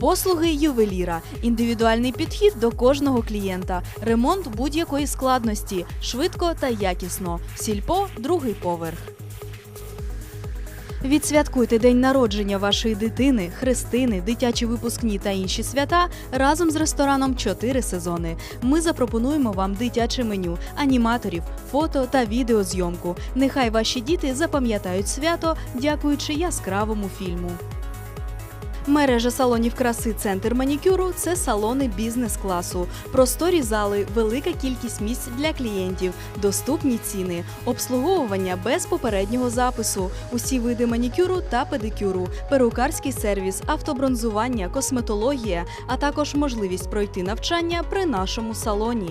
Послуги ювеліра, індивідуальний підхід до кожного клієнта, ремонт будь-якої складності, швидко та якісно. Сільпо другий поверх. Відсвяткуйте день народження вашої дитини, хрестини, дитячі випускні та інші свята разом з рестораном «Чотири сезони. Ми запропонуємо вам дитяче меню, аніматорів, фото та відеозйомку. Нехай ваші діти запам'ятають свято, дякуючи яскравому фільму. Мережа салонів краси Центр манікюру це салони бізнес-класу, просторі зали, велика кількість місць для клієнтів, доступні ціни, обслуговування без попереднього запису, усі види манікюру та педикюру, перукарський сервіс, автобронзування, косметологія, а також можливість пройти навчання при нашому салоні.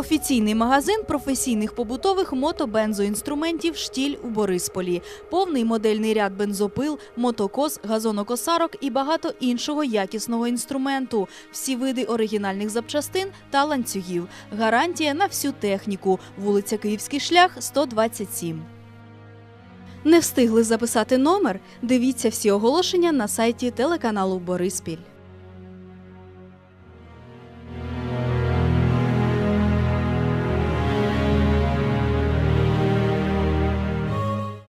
Офіційний магазин професійних побутових мотобензоінструментів штіль у Борисполі, повний модельний ряд бензопил, мотокос, газонокосарок і багато іншого якісного інструменту, всі види оригінальних запчастин та ланцюгів. Гарантія на всю техніку. Вулиця Київський шлях 127. Не встигли записати номер? Дивіться всі оголошення на сайті телеканалу Бориспіль.